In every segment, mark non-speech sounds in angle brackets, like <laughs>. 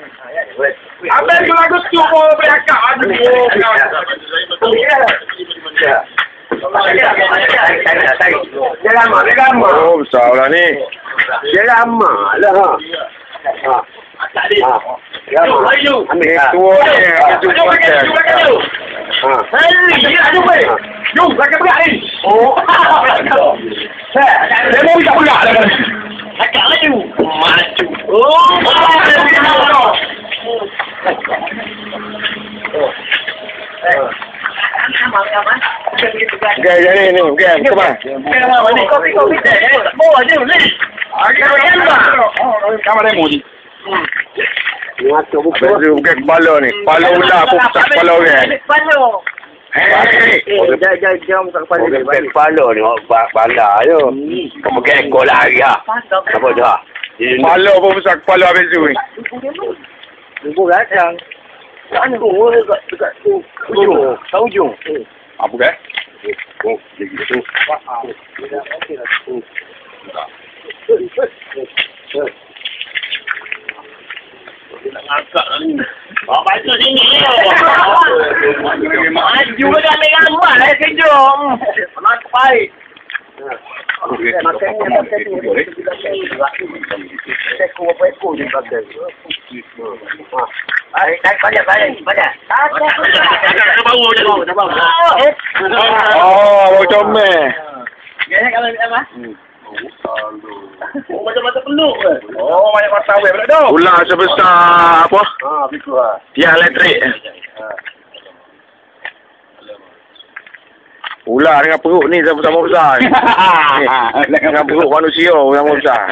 Apa yang lagu tu boleh akak aja. Dia lama, dia lama. Oh, besar lah ni. Dia lama lah. Ha. Ha. Ha. Dia lama. Ambil Ni ha. tua ni. Kerja Jom pasal. jom jom. Ha. Hei, dia jom weh. Jom, belakang berak ni. Oh. <laughs> Dia mau tak berak dah kan. Akak laju. Maju. Oh. Okey, jadi ni. Okey, kemana? Kopi kopi teh. Bawa je ni. Agak agak. Kamar demo ni. Buku. Baju bukan kepala ni. Kepala ular pun besar kepala orang. Hei. Eh, jangan jangan jangan buka kepala dia. Bukan kepala ni, oh, ba- bandar je. Kau pakai ekor lari lah. Apa tu lah? Kepala pun besar kepala habis tu ni. Buku kacang. Kan tu dekat dekat tu. Ujung. Kat ujung. Apa kan? Oh, begitu. Bawa baju sini. Maju ke dalam gambar lah kejom. Nak baik. Makanya pakai tu. Ekor apa ekor Ha. Dah bau je bau, dah bau. Oh, bau comel. Gaya kalau apa? Oh, macam-macam peluk ke? Oh, banyak mata weh pula tu. Ular sebesar apa? Ha, begitu ah. Tiang elektrik. Ular dengan perut ni sama-sama besar. Ni. <laughs> Dengan perut manusia sama besar.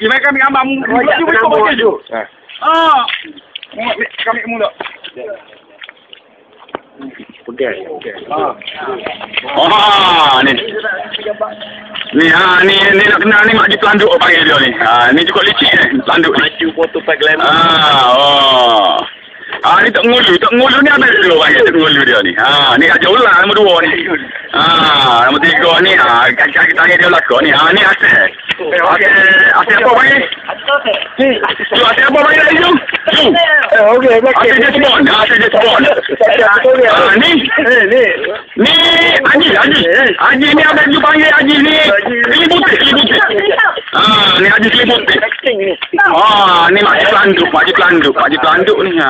Gimana kami gambar mu? Kena baju buat baju. tu. Ha. Ah. Kami mula. Pegang. Pegang. Oh, ni. Ni ha ni ni nak kenal ni mak pelanduk panggil dia ni. Ha ni cukup licik ni pelanduk ni. Maju foto pakai glamour. Ah, oh. Ah ni tak ngulu, tak ngulu ni apa dulu panggil tak ngulu dia ni. Ha ni aja ular nombor dua ni. Ah, nombor tiga ni ah kaki tangan dia belakang ni. Ah ni asal. Asal asal apa panggil? Tu asal apa panggil lagi tu? Eh, okey, Asal dia spawn, asal dia spawn. Ah ni Eh, ni. Ni Haji, Haji. Haji ni apa you panggil Haji ni? Selimutik, selimutik. Ah, ni Haji selimutik. Ah, ni makcik pelanduk, makcik pelanduk, makcik pelanduk ni. Ha.